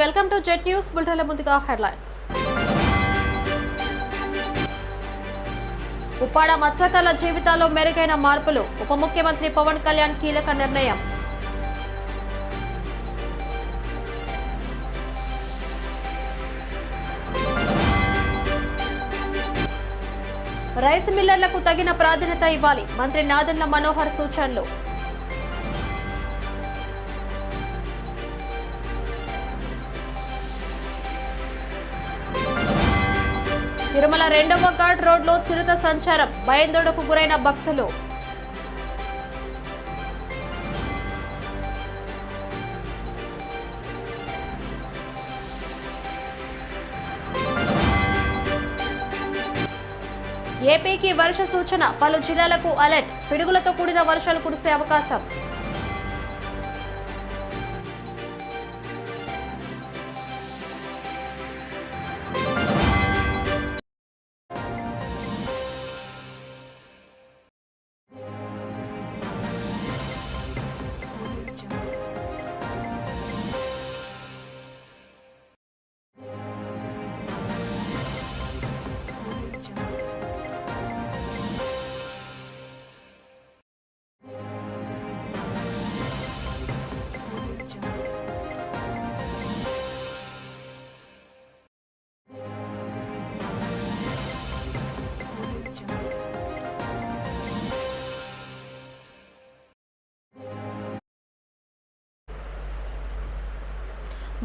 Welcome to Jet news బులెటిన్ల ముందుగా headlines. Uppada మత్స్యకారుల జీవితాల్లో మెరుగైన మార్పులు ఉప ముఖ్యమంత్రి పవన్ కళ్యాణ్ కీలక నిర్ణయం. రైస్ మిల్లర్లకు తగిన ప్రాధాన్యత ఇవ్వాలి మంత్రి నాదెండ్ల మనోహర్ సూచనలు. తిరుమల రెండవ ఘాట్ రోడ్లో చిరుత సంచారం. భయాందోళనకు గురైన భక్తులు. ఏపీకి వర్ష సూచన పలు జిల్లాలకు అలర్ట్. పిడుగులతో కూడిన వర్షాలు కురిసే అవకాశం.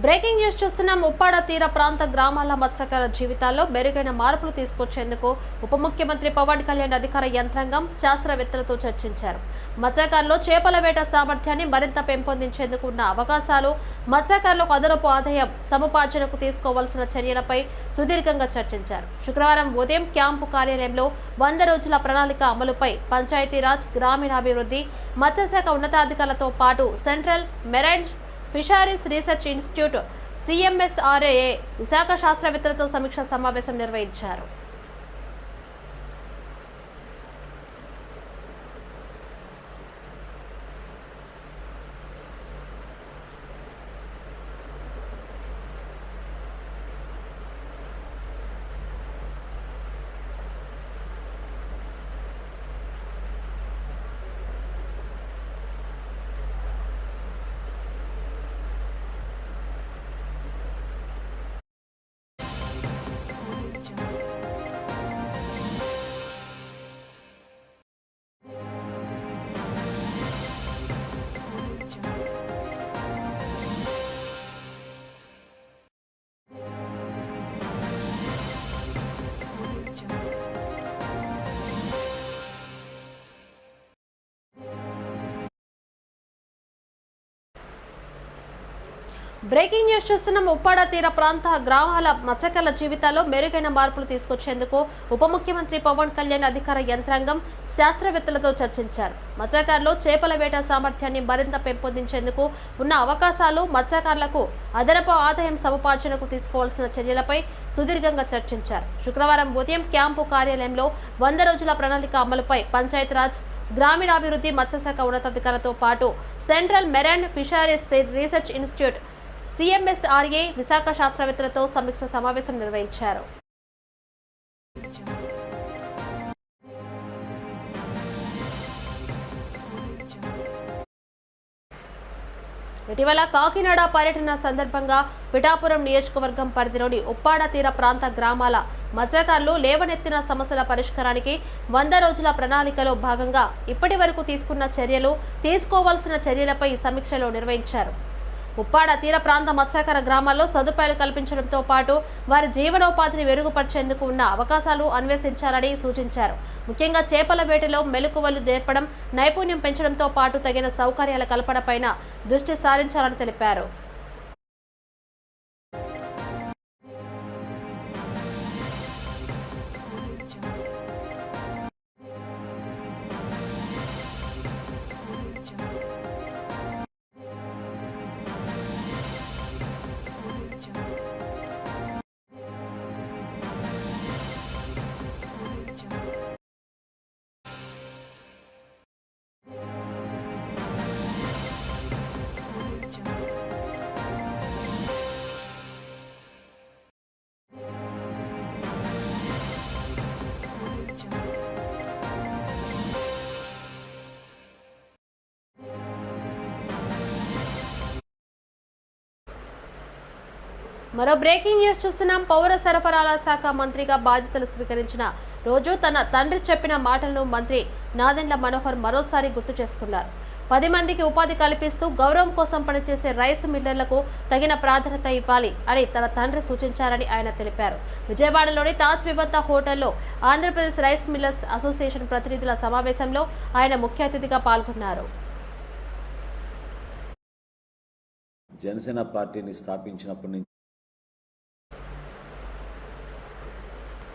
బ్రేకింగ్ న్యూస్ చూస్తున్నాం. ఉప్పాడ తీర ప్రాంత గ్రామాల మత్స్యకారుల జీవితాల్లో మెరుగైన మార్పులు తీసుకొచ్చేందుకు ఉప ముఖ్యమంత్రి పవన్ కళ్యాణ్ అధికార యంత్రాంగం శాస్త్రవేత్తలతో చర్చించారు. మత్స్యకారులు చేపల వేట సామర్థ్యాన్ని మరింత పెంపొందించేందుకు ఉన్న అవకాశాలు మత్స్యకారులకు అదనపు ఆదాయం సముపార్జనకు తీసుకోవాల్సిన చర్యలపై సుదీర్ఘంగా చర్చించారు. శుక్రవారం ఉదయం క్యాంపు కార్యాలయంలో వంద రోజుల ప్రణాళిక అమలుపై పంచాయతీరాజ్ గ్రామీణాభివృద్ధి మత్స్యశాఖ ఉన్నతాధికారులతో పాటు central marine fisheries research institute CMSRA Visakha శాస్త్రవేత్తలతో సమీక్ష సమావేశం నిర్వహించారు. బ్రేకింగ్ న్యూస్ చూస్తున్నాం. ఉప్పాడ తీర ప్రాంత గ్రామాల మత్స్యకారుల జీవితాల్లో మెరుగైన మార్పులు తీసుకొచ్చేందుకు ఉప ముఖ్యమంత్రి పవన్ కళ్యాణ్ అధికార యంత్రాంగం శాస్త్రవేత్తలతో చర్చించారు. మత్స్యకారులు చేపల వేట సామర్థ్యాన్ని మరింత పెంపొందించేందుకు ఉన్న అవకాశాలు మత్స్యకారులకు అదనపు ఆదాయం సముపార్జనకు తీసుకోవాల్సిన చర్యలపై సుదీర్ఘంగా చర్చించారు. శుక్రవారం ఉదయం క్యాంపు కార్యాలయంలో వంద రోజుల ప్రణాళిక అమలుపై పంచాయతీరాజ్ గ్రామీణాభివృద్ధి మత్స్యశాఖ ఉన్నతాధికారులతో పాటు central marine fisheries research institute CMSRA Visakha శాస్త్రవేత్తలతో సమీక్ష సమావేశం నిర్వహించారు. ఇటీవల కాకినాడ పర్యటన సందర్భంగా పిఠాపురం నియోజకవర్గం పరిధిలోని ఉప్పాడ తీర ప్రాంత గ్రామాల మత్స్యకారులు లేవనెత్తిన సమస్యల పరిష్కారానికి వంద రోజుల ప్రణాళికలో భాగంగా ఇప్పటి తీసుకున్న చర్యలు తీసుకోవాల్సిన చర్యలపై సమీక్షలో నిర్వహించారు. ఉప్పాడ తీర ప్రాంత మత్స్యకార గ్రామాల్లో సదుపాయాలు కల్పించడంతో పాటు వారి జీవనోపాధిని మెరుగుపరిచేందుకు ఉన్న అవకాశాలు అన్వేషించాలని సూచించారు. ముఖ్యంగా చేపల వేటలో మెలకువలు నేర్పడం నైపుణ్యం పెంచడంతో పాటు తగిన సౌకర్యాల కల్పనపైన దృష్టి సారించాలని తెలిపారు. మరో బ్రేకింగ్ న్యూస్ చూస్తున్నాం. పౌర సరఫరాల శాఖ మంత్రిగా బాధ్యతలు స్వీకరించిన రోజు తన తండ్రి చెప్పిన మాటలను మంత్రి నాదెండ్ల మనోహర్ మరోసారి గుర్తు చేసుకున్నారు. పది మందికి ఉపాధి కల్పిస్తూ గౌరవం కోసం పనిచేసే రైస్ మిల్లర్లకు తగిన ప్రాధాన్యత ఇవ్వాలి అని తన తండ్రి సూచించారని ఆయన తెలిపారు. విజయవాడలోని తాజ్ విభంత హోటల్లో ఆంధ్రప్రదేశ్ రైస్ మిల్లర్స్ అసోసియేషన్ ప్రతినిధుల సమావేశంలో ఆయన ముఖ్య అతిథిగా పాల్గొన్నారు. జనసేన పార్టీని స్థాపించినప్పటి నుంచి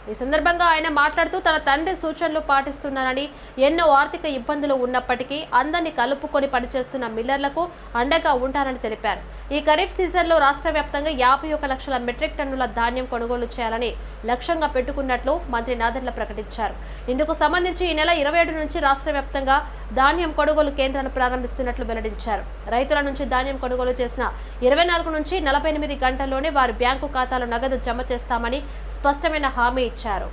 ఈ సందర్భంగా ఆయన మాట్లాడుతూ తన తండ్రి సూచనలు పాటిస్తున్నానని ఎన్నో ఆర్థిక ఇబ్బందులు ఉన్నప్పటికీ అందరినీ కలుపుకొని పనిచేస్తున్న మిల్లర్లకు అండగా ఉంటారని తెలిపారు. ఈ ఖరీఫ్ సీజన్లో రాష్ట్ర వ్యాప్తంగా యాభై ఒక లక్షల మెట్రిక్ టన్నుల ధాన్యం కొనుగోలు చేయాలని లక్ష్యంగా పెట్టుకున్నట్లు మంత్రి నాదెండ్ల ప్రకటించారు. ఇందుకు సంబంధించి ఈ నెల ఇరవై ఏడు నుంచి రాష్ట్ర వ్యాప్తంగా ధాన్యం కొనుగోలు కేంద్రాన్ని ప్రారంభిస్తున్నట్లు వెల్లడించారు. రైతుల నుంచి ధాన్యం కొనుగోలు చేసిన ఇరవై నాలుగు నుంచి నలభై ఎనిమిది గంటల్లోనే వారి బ్యాంకు ఖాతాలో నగదు జమ చేస్తామని స్పష్టమైన హామీ ఇచ్చారు.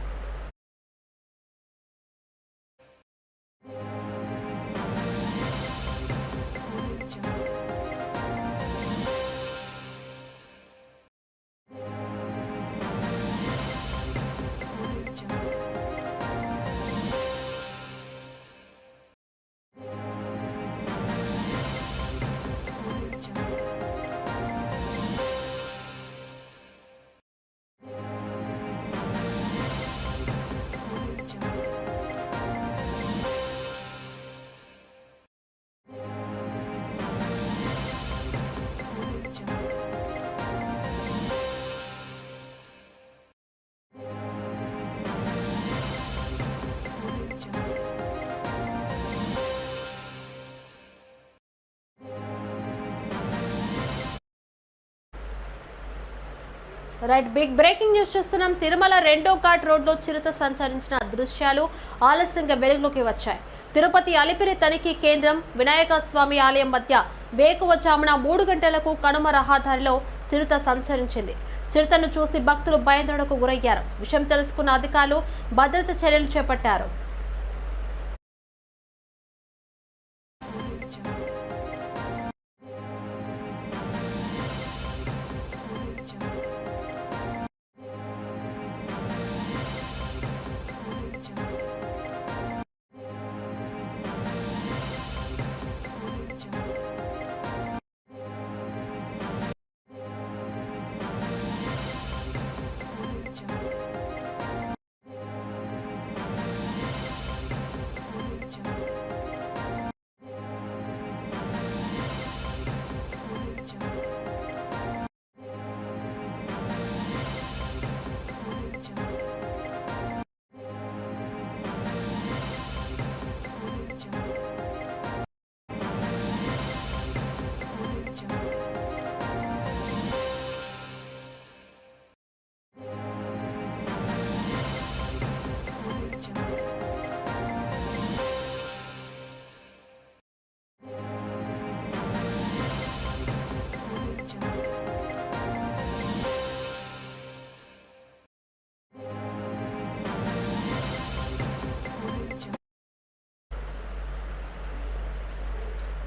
రైట్ బిగ్ బ్రేకింగ్ న్యూస్ చూస్తున్నాం. తిరుమల రెండో ఘాట్ రోడ్లో చిరుత సంచరించిన దృశ్యాలు ఆలస్యంగా వెలుగులోకి వచ్చాయి. తిరుపతి అలిపిరి తనిఖీ కేంద్రం వినాయక స్వామి ఆలయం మధ్య వేకువజామున మూడు గంటలకు కనుమ రహదారిలో చిరుత సంచరించింది. చిరుతను చూసి భక్తులు భయాందోళనకు గురయ్యారు. విషయం తెలుసుకున్న అధికారులు భద్రత చర్యలు చేపట్టారు.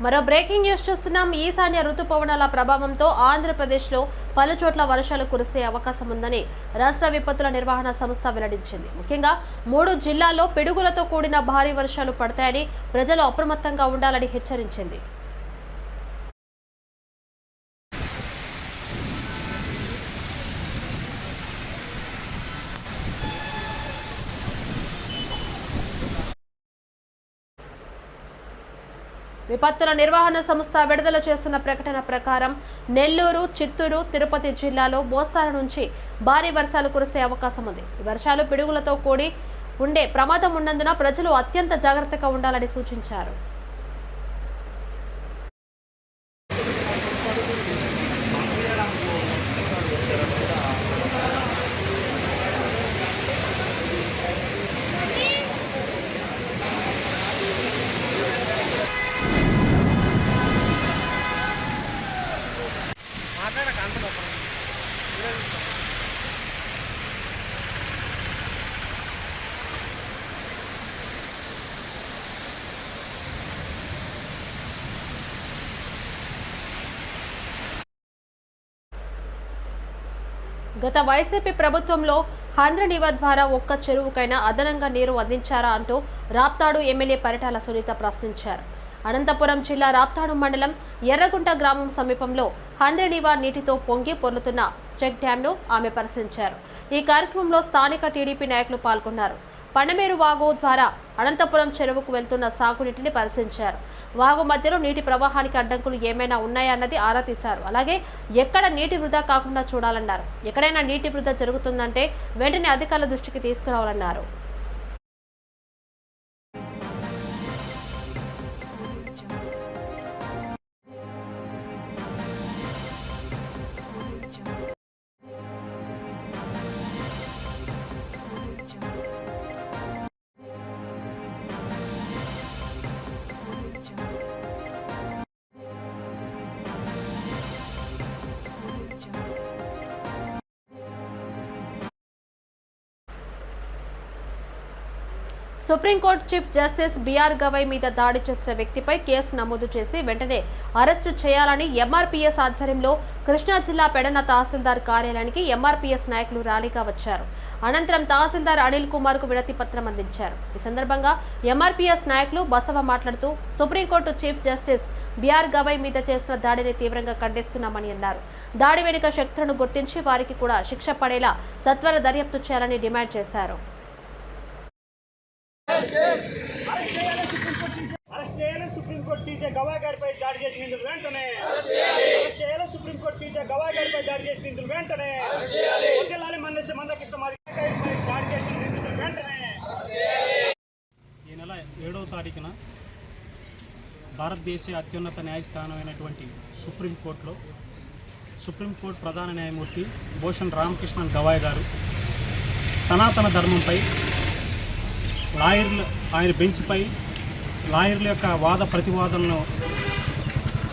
మరో బ్రేకింగ్ న్యూస్ చూస్తున్నాం. ఈశాన్య రుతుపవనాల ప్రభావంతో ఆంధ్రప్రదేశ్లో పలు చోట్ల వర్షాలు కురిసే అవకాశం ఉందని రాష్ట్ర విపత్తుల నిర్వహణ సంస్థ వెల్లడించింది. ముఖ్యంగా మూడు జిల్లాల్లో పిడుగులతో కూడిన భారీ వర్షాలు పడతాయని ప్రజలు అప్రమత్తంగా ఉండాలని హెచ్చరించింది. విపత్తుల నిర్వహణ సంస్థ విడుదల చేస్తున్న ప్రకటన ప్రకారం నెల్లూరు చిత్తూరు తిరుపతి జిల్లాలో మోస్తాల నుంచి భారీ వర్షాలు కురిసే అవకాశం ఉంది. ఈ వర్షాలు పిడుగులతో కూడి ఉండే ప్రమాదం ఉన్నందున ప్రజలు అత్యంత జాగ్రత్తగా ఉండాలని సూచించారు. గత వైసీపీ ప్రభుత్వంలో హంద్రనీవ ద్వారా ఒక్క చెరువుకైనా అదనంగా నీరు అందించారా అంటూ రాప్తాడు ఎమ్మెల్యే పరిటాల సునీత ప్రశ్నించారు. అనంతపురం జిల్లా రాప్తాడు మండలం ఎర్రగుంట గ్రామం సమీపంలో హంద్రనీవా నీటితో పొంగి పొర్లుతున్న చెక్ డ్యాంను ఆమె పరిశీలించారు. ఈ కార్యక్రమంలో స్థానిక టీడీపీ నాయకులు పాల్గొన్నారు. పండమేరు వాగు ద్వారా అనంతపురం చెరువుకు వెళ్తున్న సాగునీటిని పరిశీలించారు. వాగు మధ్యలో నీటి ప్రవాహానికి అడ్డంకులు ఏమైనా ఉన్నాయా అన్నది ఆరా తీశారు. అలాగే ఎక్కడ నీటి వృధా కాకుండా చూడాలన్నారు. ఎక్కడైనా నీటి వృధా జరుగుతుందంటే వెంటనే అధికారుల దృష్టికి తీసుకురావాలన్నారు. Supreme Court chief justice BR Gavai మీద దాడి చేసిన వ్యక్తిపై కేసు నమోదు చేసి వెంటనే అరెస్టు చేయాలని ఎంఆర్పీఎస్ ఆధ్వర్యంలో కృష్ణా జిల్లా పెడన తహసీల్దార్ కార్యాలయానికి ఎంఆర్పీఎస్ నాయకులు ర్యాలీగా వచ్చారు. అనంతరం తహసీల్దార్ అనిల్ కుమార్కు వినతి పత్రం అందించారు. ఈ సందర్భంగా ఎంఆర్పీఎస్ నాయకులు బసవ మాట్లాడుతూ Supreme Court chief justice BR Gavai మీద చేసిన దాడిని తీవ్రంగా ఖండిస్తున్నామని అన్నారు. దాడి వెనుక శక్తులను గుర్తించి వారికి కూడా శిక్ష పడేలా సత్వర దర్యాప్తు చేయాలని డిమాండ్ చేశారు. అరెస్ట్ చేయాలి సుప్రీంకోర్టు సీజే గవా గారిపై దాడి చేసిన నిందులు వెంటనే అరెస్ట్ చేయాలి సుప్రీంకోర్టు సీజే గవా గారిపై దాడి చేసిన నిందులు వెంటనే వదిలాలి మన్నేసి మందకృష్ణ మాది గారిపై దాడి చేసిన నిందులు వెంటనే ఈ నెల ఏడవ తారీఖున భారతదేశ అత్యున్నత న్యాయస్థానమైనటువంటి సుప్రీంకోర్టులో సుప్రీంకోర్టు ప్రధాన న్యాయమూర్తి భూషణ్ రామకృష్ణన్ గవాయ్ గారు సనాతన ధర్మంపై లాయర్లు ఆయన బెంచ్పై లాయర్ల యొక్క వాద ప్రతివాదనలు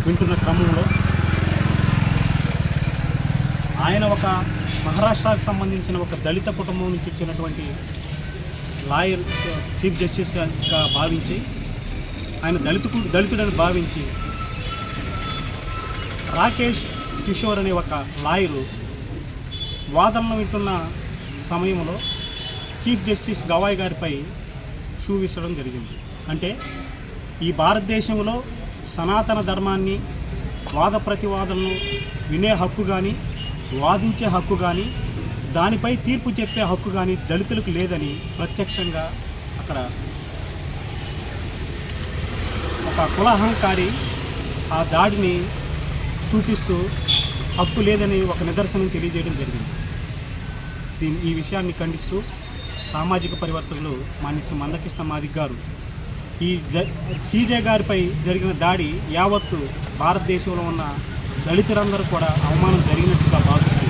వింటున్న క్రమంలో ఆయన ఒక మహారాష్ట్రకు సంబంధించిన ఒక దళిత కుటుంబం నుంచి వచ్చినటువంటి లాయర్ చీఫ్ జస్టిస్గా భావించి ఆయన దళితుడు దళితుడని భావించి రాకేష్ కిషోర్ అనే ఒక లాయరు వాదనలు వింటున్న సమయంలో చీఫ్ జస్టిస్ గవాయ్ గారిపై చూపించడం జరిగింది. అంటే ఈ భారతదేశంలో సనాతన ధర్మాన్ని వాద ప్రతివాదనలు వినే హక్కు కానీ వాదించే హక్కు కానీ దానిపై తీర్పు చెప్పే హక్కు కానీ దళితులకు లేదని ప్రత్యక్షంగా అక్కడ ఒక కులహంకారి ఆ దాడిని చూపిస్తూ హక్కు లేదని ఒక నిదర్శనం తెలియజేయడం జరిగింది. దీని ఈ విషయాన్ని ఖండిస్తూ సామాజిక పరివర్తనలు మాన్యశ్రీ మందకృష్ణ మాదిక్ గారు. ఈ జ సీజే గారిపై జరిగిన దాడి యావత్తు భారతదేశంలో ఉన్న దళితులందరూ కూడా అవమానం జరిగినట్టుగా భావిస్తారు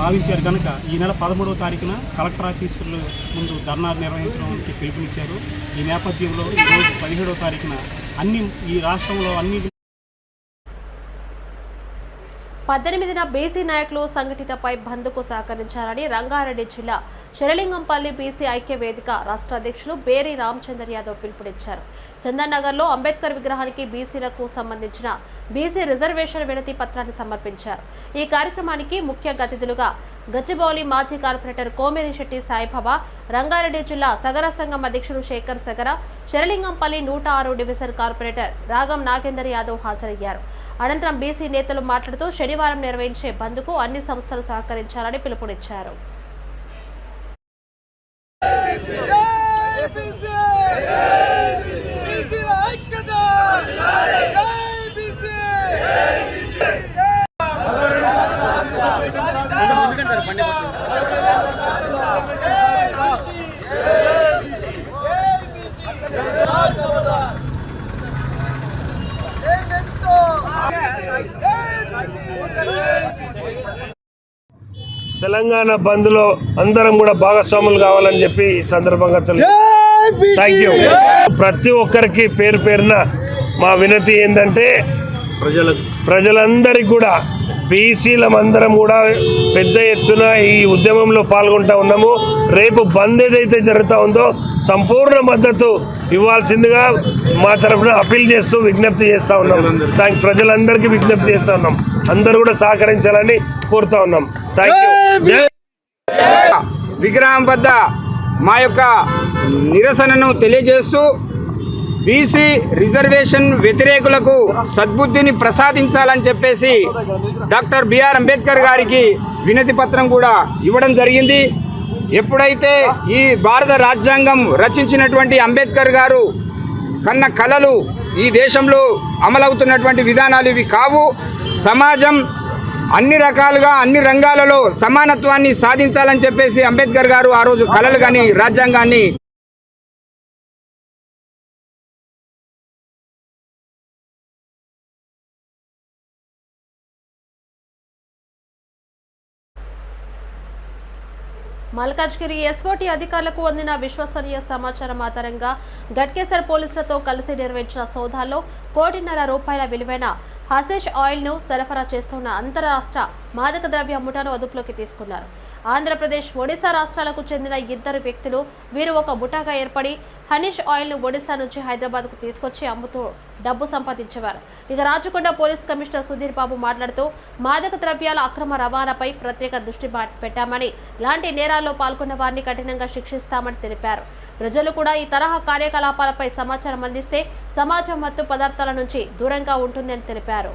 భావించారు కనుక ఈ నెల పదమూడవ తారీఖున కలెక్టర్ ఆఫీసర్లు ముందు ధర్నా నిర్వహించడానికి పిలుపునిచ్చారు. ఈ నేపథ్యంలో ఈరోజు పదిహేడవ తారీఖున అన్ని ఈ రాష్ట్రంలో అన్ని పద్దెనిమిదిన బీసీ నాయకులు సంఘటితపై బంద్కు సహకరించారని రంగారెడ్డి జిల్లా శరలింగంపల్లి బీసీ ఐక్య వేదిక రాష్ట్ర అధ్యక్షులు బేరి రామచందర్ యాదవ్ పిలుపునిచ్చారు. చందన్నగర్లో అంబేద్కర్ విగ్రహానికి బీసీలకు సంబంధించిన బీసీ రిజర్వేషన్ వినతి పత్రాన్ని సమర్పించారు. ఈ కార్యక్రమానికి ముఖ్య అతిథులుగా గచ్చిబౌలి మాజీ కార్పొరేటర్ కోమిరిశెట్టి సాయిబాబా రంగారెడ్డి జిల్లా సగర సంఘం అధ్యక్షుడు శేఖర్ సగర శరలింగంపల్లి నూట ఆరు డివిజన్ కార్పొరేటర్ రాగం నాగేందర్ యాదవ్ హాజరయ్యారు. అనంతరం బీసీ నేతలు మాట్లాడుతూ శనివారం నిర్వహించే బంద్కు అన్ని సంస్థలు సహకరించాలని పిలుపునిచ్చారు. తెలంగాణ బంద్లో అందరం కూడా భాగస్వాములు కావాలని చెప్పి ఈ సందర్భంగా థ్యాంక్ యూ ప్రతి ఒక్కరికి పేరు పేరున మా వినతి ఏంటంటే ప్రజలకు. ప్రజలందరికీ కూడా బీసీలమందరం కూడా పెద్ద ఎత్తున ఈ ఉద్యమంలో పాల్గొంటా ఉన్నాము. రేపు బంద్ ఏదైతే జరుగుతూ ఉందో సంపూర్ణ మద్దతు ఇవ్వాల్సిందిగా మా తరఫున అప్పీల్ చేస్తూ విజ్ఞప్తి చేస్తూ ఉన్నాం. థ్యాంక్ ప్రజలందరికీ విజ్ఞప్తి చేస్తూ ఉన్నాం. అందరూ కూడా సహకరించాలని కోరుతా ఉన్నాం. థ్యాంక్ యూ జై విగ్రహం వద్ద మా యొక్క నిరసనను తెలియజేస్తూ బీసీ రిజర్వేషన్ వ్యతిరేకులకు సద్బుద్ధిని ప్రసాదించాలని చెప్పేసి డాక్టర్ బిఆర్ అంబేద్కర్ గారికి వినతి పత్రం కూడా ఇవ్వడం జరిగింది. ఎప్పుడైతే ఈ భారత రాజ్యాంగం రచించినటువంటి అంబేద్కర్ గారు కన్న కళలు ఈ దేశంలో అమలవుతున్నటువంటి విధానాలు ఇవి కావు. సమాజం అన్ని రకాలుగా అన్ని రంగాలలో సమానత్వాన్ని సాధించాలని చెప్పేసి అంబేద్కర్ గారు ఆ రోజు కళలు కానీ రాజ్యాంగాన్ని మల్కాజ్గిరి ఎస్ఓటి అధికారులకు అందిన విశ్వసనీయ సమాచారం ఆధారంగా గట్కేసర్ పోలీసులతో కలిసి నిర్వహించిన సోదాల్లో కోటిన్నర రూపాయల విలువైన హసేష్ ఆయిల్ను సరఫరా చేస్తున్న అంతరాష్ట్ర మాదక ద్రవ్య ముఠాను అదుపులోకి తీసుకున్నారు. ఆంధ్రప్రదేశ్ ఒడిశా రాష్ట్రాలకు చెందిన ఇద్దరు వ్యక్తులు వీరు ఒక ముఠాగా ఏర్పడి హనీష్ ఆయిల్ను ఒడిశా నుంచి హైదరాబాద్కు తీసుకొచ్చి అమ్ముతూ డబ్బు సంపాదించేవారు. ఇక రాచకొండ పోలీస్ కమిషనర్ సుధీర్ బాబు మాట్లాడుతూ మాదక ద్రవ్యాల అక్రమ రవాణాపై ప్రత్యేక దృష్టి పెట్టామని ఇలాంటి నేరాల్లో పాల్గొన్న వారిని కఠినంగా శిక్షిస్తామని తెలిపారు. ప్రజలు కూడా ఈ తరహా కార్యకలాపాలపై సమాచారం అందిస్తే సమాజం మత్తు పదార్థాల నుంచి దూరంగా ఉంటుందని తెలిపారు.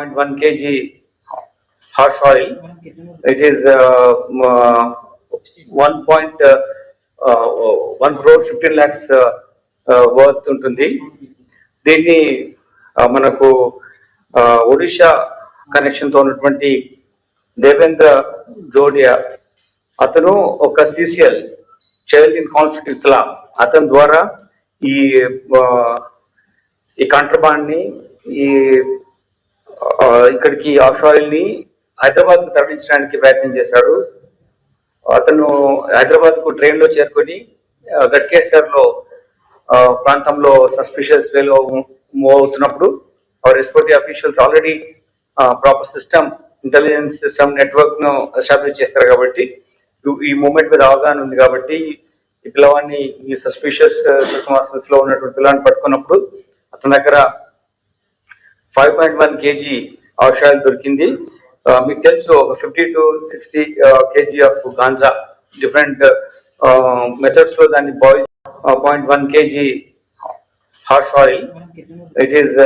Uh, 0.1 kg harsh oil It is uh, point uh, 1 point, uh, uh, 1 crore 15 lakhs uh, uh, ఉంటుంది. దీన్ని uh, మనకు ఒడిషా కనెక్షన్తో ఉన్నటువంటి దేవేంద్ర జోడియా అతను ఒక సిసిఎల్ చైల్డ్ ఇన్ కాన్ఫ్లిక్ట్ ఇస్లాం అతని ద్వారా ఈ ఈ కాంట్రబాండ్ని ఈ ఇక్కడికి ఆఫ్ ఆయిల్ని హైదరాబాద్ తరలించడానికి ప్రయత్నం చేశాడు. అతను హైదరాబాద్కు ట్రైన్లో చేరుకొని గట్కేశ్వర్లో లో ఆ, ప్రాంతంలో సస్పిషియస్ వేలో మూవ్ అవుతున్నప్పుడు our SOT officials already proper system intelligence system నెట్వర్క్ను ఎస్టాబ్లిష్ చేస్తారు కాబట్టి ఈ- మూమెంట్ మీద అవగాహన ఉంది కాబట్టి ఈ పిల్లవాడిని ఈ సస్పిషియస్ సిచ్యువేషన్స్లో ఉన్నటువంటి పిల్లవాడిని పట్టుకున్నప్పుడు అతని దగ్గర five point one kg oil దొరికింది. మీకు తెలుసు ఒక fifty to sixty kg of ganja different మెథడ్స్లో దాన్ని boil point one kg hash oil. It is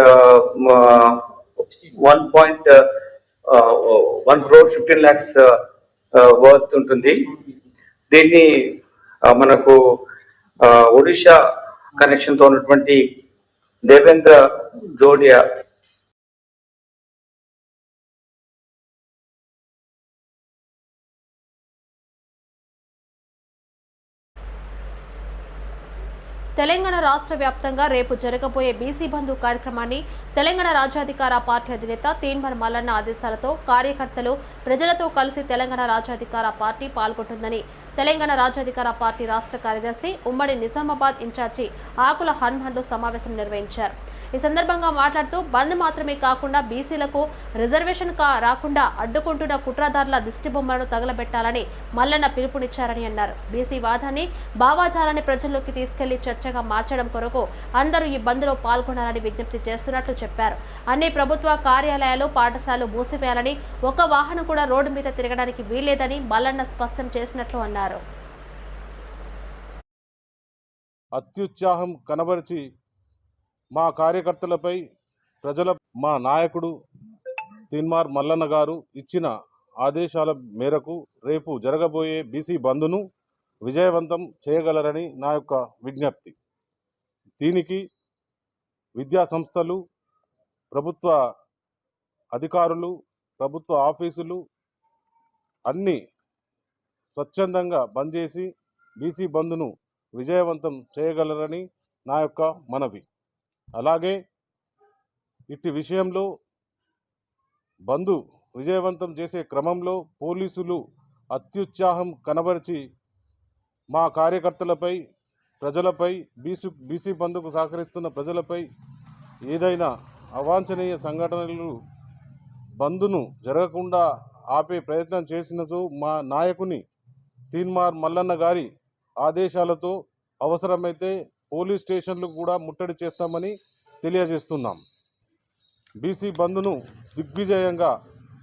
one point one crore fifteen lakhs worth ఉంటుంది. దీన్ని మనకు ఒడిషా కనెక్షన్తో ఉన్నటువంటి దేవేంద్ర జోడియా తెలంగాణ రాష్ట్ర వ్యాప్తంగా రేపు జరగబోయే బీసీ బంధు కార్యక్రమాన్ని తెలంగాణ రాజ్యాధికార పార్టీ అధినేత తీన్మర్ మల్లన్న ఆదేశాలతో కార్యకర్తలు ప్రజలతో కలిసి తెలంగాణ రాజ్యాధికార పార్టీ పాల్గొంటుందని తెలంగాణ రాజ్యాధికార పార్టీ రాష్ట్ర కార్యదర్శి ఉమ్మడి నిజామాబాద్ ఇన్ఛార్జి ఆకుల హన్మన్లు సమావేశం నిర్వహించారు. ఈ సందర్భంగా మాట్లాడుతూ బంద్ మాత్రమే కాకుండా బీసీలకు రిజర్వేషన్ రాకుండా అడ్డుకుంటున్న కుట్రదారుల దిష్టిబొమ్మలను తగలబెట్టాలని మల్లన్న పిలుపునిచ్చారని అన్నారు. బీసీ వాదాన్ని భావాజాలాన్ని ప్రజల్లోకి తీసుకెళ్ళి చర్చగా మార్చడం కొరకు అందరూ ఈ బంద్లో పాల్గొనాలని విజ్ఞప్తి చేస్తున్నట్లు చెప్పారు. అన్ని ప్రభుత్వ కార్యాలయాలు పాఠశాలలు మూసివేయాలని ఒక వాహనం కూడా రోడ్డు మీద తిరగడానికి వీల్లేదని మల్లన్న స్పష్టం చేసినట్లు అన్నారు. అత్యుత్సాహం కనబరిచి మా కార్యకర్తలపై ప్రజల మా నాయకుడు తిన్మార్ మల్లన్న గారు ఇచ్చిన ఆదేశాల మేరకు రేపు జరగబోయే బీసీ బంద్ను విజయవంతం చేయగలరని నా యొక్క విజ్ఞప్తి. దీనికి విద్యా సంస్థలు ప్రభుత్వ అధికారులు ప్రభుత్వ ఆఫీసులు అన్నీ స్వచ్ఛందంగా బంద్ చేసి బీసీ బంద్ను విజయవంతం చేయగలరని నా యొక్క మనవి. అలాగే ఇట్టి విషయంలో బంధు విజయవంతం చేసే క్రమంలో పోలీసులు అత్యుత్సాహం కనబరిచి మా కార్యకర్తలపై ప్రజలపై బీసీ బీసీ బంధుకు సహకరిస్తున్న ప్రజలపై ఏదైనా అవాంఛనీయ సంఘటనలు బంధును జరగకుండా ఆపే ప్రయత్నం చేసినచో మా నాయకుని తీన్మార్ మల్లన్న గారి ఆదేశాలతో అవసరమైతే పోలీస్ స్టేషన్లు కూడా ముట్టడి చేస్తామని తెలియజేస్తున్నాం. బీసీ బంద్ను దిగ్విజయంగా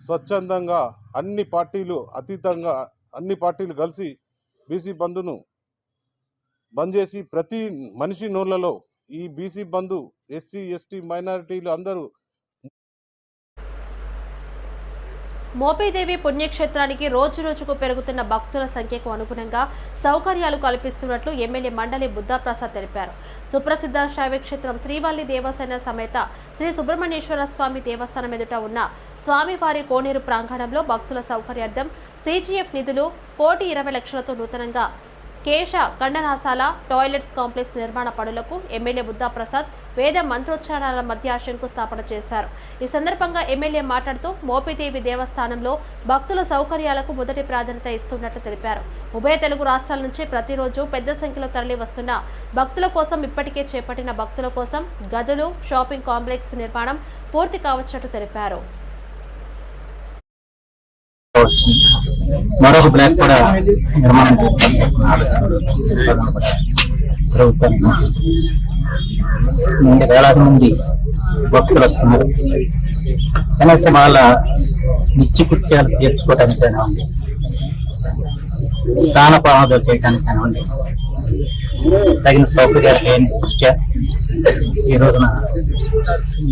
స్వచ్ఛందంగా అన్ని పార్టీలు అతీతంగా అన్ని పార్టీలు కలిసి బీసీ బంద్ను బంద్ చేసి ప్రతి మనిషి నోళ్ళలో ఈ బీసీ బంధు ఎస్సీ ఎస్టీ మైనారిటీలు అందరూ మోపీదేవి పుణ్యక్షేత్రానికి రోజు రోజుకు పెరుగుతున్న భక్తుల సంఖ్యకు అనుగుణంగా సౌకర్యాలు కల్పిస్తున్నట్లు ఎమ్మెల్యే మండలి బుద్ధాప్రసాద్ తెలిపారు. సుప్రసిద్ధ శైవక్షేత్రం శ్రీవల్లి దేవసేన సమేత శ్రీ సుబ్రహ్మణ్యేశ్వర స్వామి దేవస్థానం ఎదుట ఉన్న స్వామివారి కోనేరు ప్రాంగణంలో భక్తుల సౌకర్యార్థం సీజీఎఫ్ నిధులు కోటి ఇరవై లక్షలతో నూతనంగా కేశ ఖండనాశాల టాయిలెట్స్ కాంప్లెక్స్ నిర్మాణ పనులకు ఎమ్మెల్యే బుద్ధాప్రసాద్ వేద మంత్రోచ్చారణల మధ్య శంకుస్థాపన చేశారు. ఈ సందర్భంగా ఎమ్మెల్యే మాట్లాడుతూ మోపిదేవి దేవస్థానంలో భక్తుల సౌకర్యాలకు మొదటి ప్రాధాన్యత ఇస్తున్నట్లు తెలిపారు. ఉభయ తెలుగు రాష్ట్రాల నుంచి ప్రతిరోజు పెద్ద సంఖ్యలో తరలి వస్తున్న భక్తుల కోసం ఇప్పటికే చేపట్టిన భక్తుల కోసం గదులు షాపింగ్ కాంప్లెక్స్ నిర్మాణం పూర్తి కావచ్చట్లు తెలిపారు. మరొక బ్లాక్ కూడా నిర్మాణం ప్రభుత్వం నుండి వేలాది మంది భక్తులు వస్తున్నారు. కనీసం వాళ్ళ నిత్య కృత్యాలు తీర్చుకోవడానికైనా ఉంది. స్నాన ప్రమాదాలు చేయడానికైనా ఉంది. తగిన సౌకర్యాలు లేని దృష్ట్యా ఈ రోజున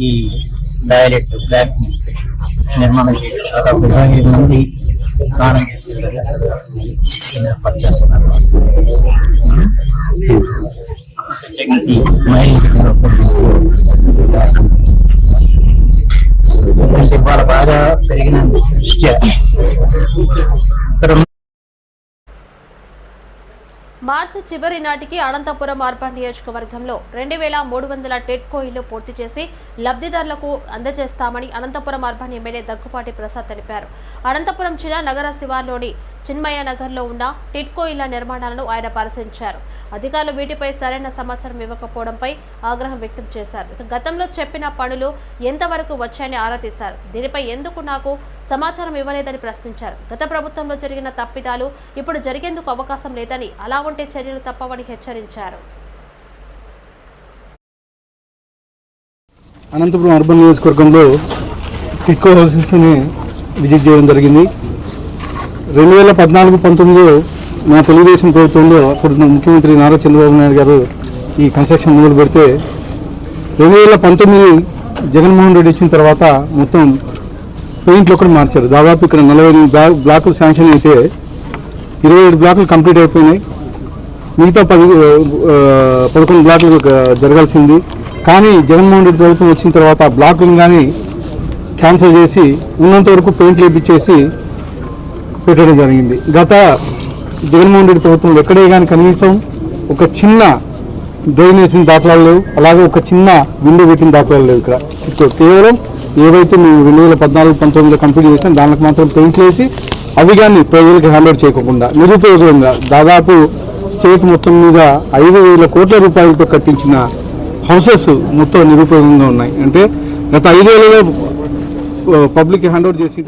ఈ టాయిలెట్ బ్లాక్ని నిర్మాణం చేయడం దాదాపు ఇరవై ఐదు మంది స్నానం చేసి ఏర్పాటు చేస్తున్నారు ప్రత్యేకించి మహిళలు అంటే వాళ్ళ బాగా పెరిగిన దృష్ట్యా ఇక్కడ మార్చి చివరి నాటికి అనంతపురం అర్బన్ నియోజకవర్గంలో రెండు వేల మూడు వందల టెట్కో ఇల్లు పూర్తి చేసి లబ్ధిదారులకు అందజేస్తామని అనంతపురం అర్బన్ ఎమ్మెల్యే దగ్గుపాటి ప్రసాద్ తెలిపారు. అనంతపురం జిల్లా నగర శివార్లోని చిన్మయ నగర్లో ఉన్న టిట్కో ఇళ్ళ నిర్మాణాలను ఆయన పరిశీలించారు. అధికారులు వీటిపై సరైన సమాచారం ఇవ్వకపోవడంపై ఆగ్రహం వ్యక్తం చేశారు. ఇక గతంలో చెప్పిన పనులు ఎంతవరకు వచ్చాయని ఆరా తీశారు. దీనిపై ఎందుకు నాకు సమాచారం ఇవ్వలేదని ప్రశ్నించారు. గత ప్రభుత్వంలో జరిగిన తప్పిదాలు ఇప్పుడు జరిగేందుకు అవకాశం లేదని అలా ఉంటే చర్యలు తప్పవని హెచ్చరించారు. అనంతపురం అర్బన్ నియోజకవర్గంలో టిక్కో హౌసెస్ని విజిట్ చేయడం జరిగింది. రెండు వేల పద్నాలుగు పంతొమ్మిదిలో మా తెలుగుదేశం ప్రభుత్వంలో అప్పుడు ముఖ్యమంత్రి నారా చంద్రబాబు నాయుడు గారు ఈ కన్స్ట్రక్షన్ మొదలు పెడితే రెండు వేల పంతొమ్మిది జగన్మోహన్ రెడ్డి ఇచ్చిన తర్వాత మొత్తం పెయింట్లు ఒకటి మార్చారు. దాదాపు ఇక్కడ నలభై ఎనిమిది బ్లాకులు శాంక్షన్ అయితే ఇరవై ఏడు బ్లాకులు కంప్లీట్ అయిపోయినాయి. మిగతా పది పదకొండు బ్లాకులు జరగాల్సింది. కానీ జగన్మోహన్ రెడ్డి ప్రభుత్వం వచ్చిన తర్వాత బ్లాకులను కానీ క్యాన్సిల్ చేసి ఉన్నంత వరకు పెయింట్లు వేయించేసి పెట్టడం జరిగింది. గత జగన్మోహన్ రెడ్డి ప్రభుత్వం ఎక్కడే కానీ కనీసం ఒక చిన్న డ్రైన్ వేసిన దాఖలాలు లేవు. అలాగే ఒక చిన్న విండో పెట్టిన దాఖలాలు లేవు ఇక్కడ. ఇక్కడ కేవలం ఏవైతే మేము రెండు వేల పద్నాలుగు పంతొమ్మిదిలో కంప్లీట్ చేసాం దానికి మాత్రం పెయింట్లు వేసి అవి కానీ ప్రజలకు హ్యాండ్ చేయకుండా నిరుపయోగంగా దాదాపు స్టేట్ మొత్తం మీద ఐదు వేల కోట్ల రూపాయలతో కట్టించిన హౌసెస్ మొత్తం నిరుపయోగంగా ఉన్నాయి. అంటే గత ఐదేళ్ళలో పబ్లిక్ హ్యాండ్ ఓవర్ చేసి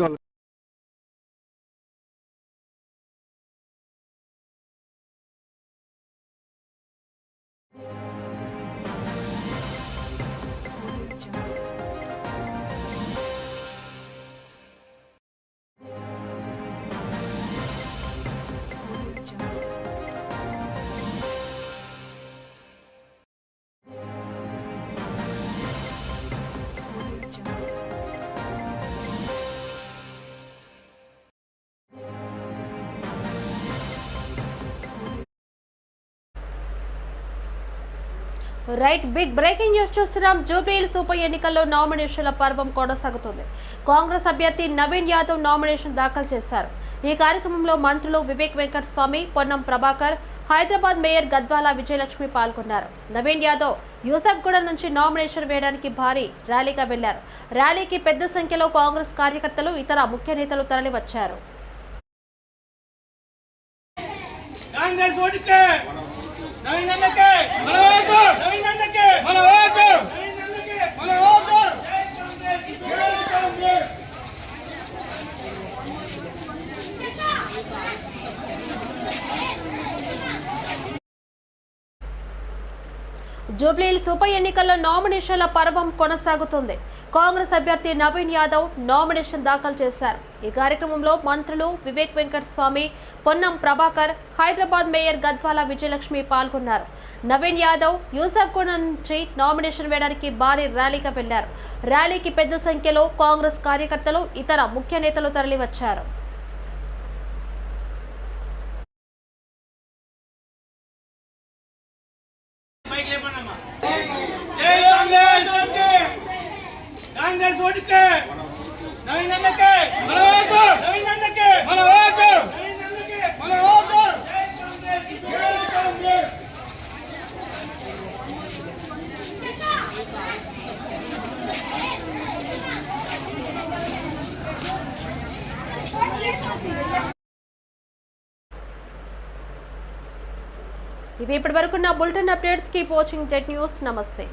రైట్ బిగ్ బ్రేకింగ్ న్యూస్ చూస్తున్నాం. జూబ్లీహిల్స్ ఉప ఎన్నికల్లో నామినేషన్ల పర్వం కొనసాగుతుంది. కాంగ్రెస్ అభ్యర్థి నవీన్ యాదవ్ నామినేషన్ దాఖలు చేశారు. ఈ కార్యక్రమంలో మంత్రులు వివేక్ వెంకటస్వామి పొన్నం ప్రభాకర్ హైదరాబాద్ మేయర్ గద్వాల విజయలక్ష్మి పాల్గొన్నారు. నవీన్ యాదవ్ యూసఫ్గూడ నుంచి నామినేషన్ వేయడానికి భారీ ర్యాలీగా వెళ్ళారు. ర్యాలీకి పెద్ద సంఖ్యలో కాంగ్రెస్ కార్యకర్తలు ఇతర ముఖ్య నేతలు తరలివచ్చారు. కాంగ్రెస్ ಮನವೇ ಮನವೇ ಮನವೇ జూబ్లీహిల్స్ ఉప ఎన్నికల్లో నామినేషన్ల పర్వం కొనసాగుతుంది. కాంగ్రెస్ అభ్యర్థి నవీన్ యాదవ్ నామినేషన్ దాఖలు చేశారు. ఈ కార్యక్రమంలో మంత్రులు వివేక్ వెంకటస్వామి పొన్నం ప్రభాకర్ హైదరాబాద్ మేయర్ గద్వాల విజయలక్ష్మి పాల్గొన్నారు. నవీన్ యాదవ్ యూసఫ్గూడ నుంచి నామినేషన్ వేయడానికి భారీ ర్యాలీగా వెళ్ళారు ర్యాలీకి పెద్ద సంఖ్యలో కాంగ్రెస్ కార్యకర్తలు ఇతర ముఖ్య నేతలు తరలివచ్చారు జై కాంగ్రెస్ కాంగ్రెస్ ఓటుకే మన ఓటు మన ఓటు మన ఓటు జై కాంగ్రెస్ జై కాంగ్రెస్ ఇవి ఇప్పటి వరకు నా bulletin updates keep watching TET news. నమస్తే.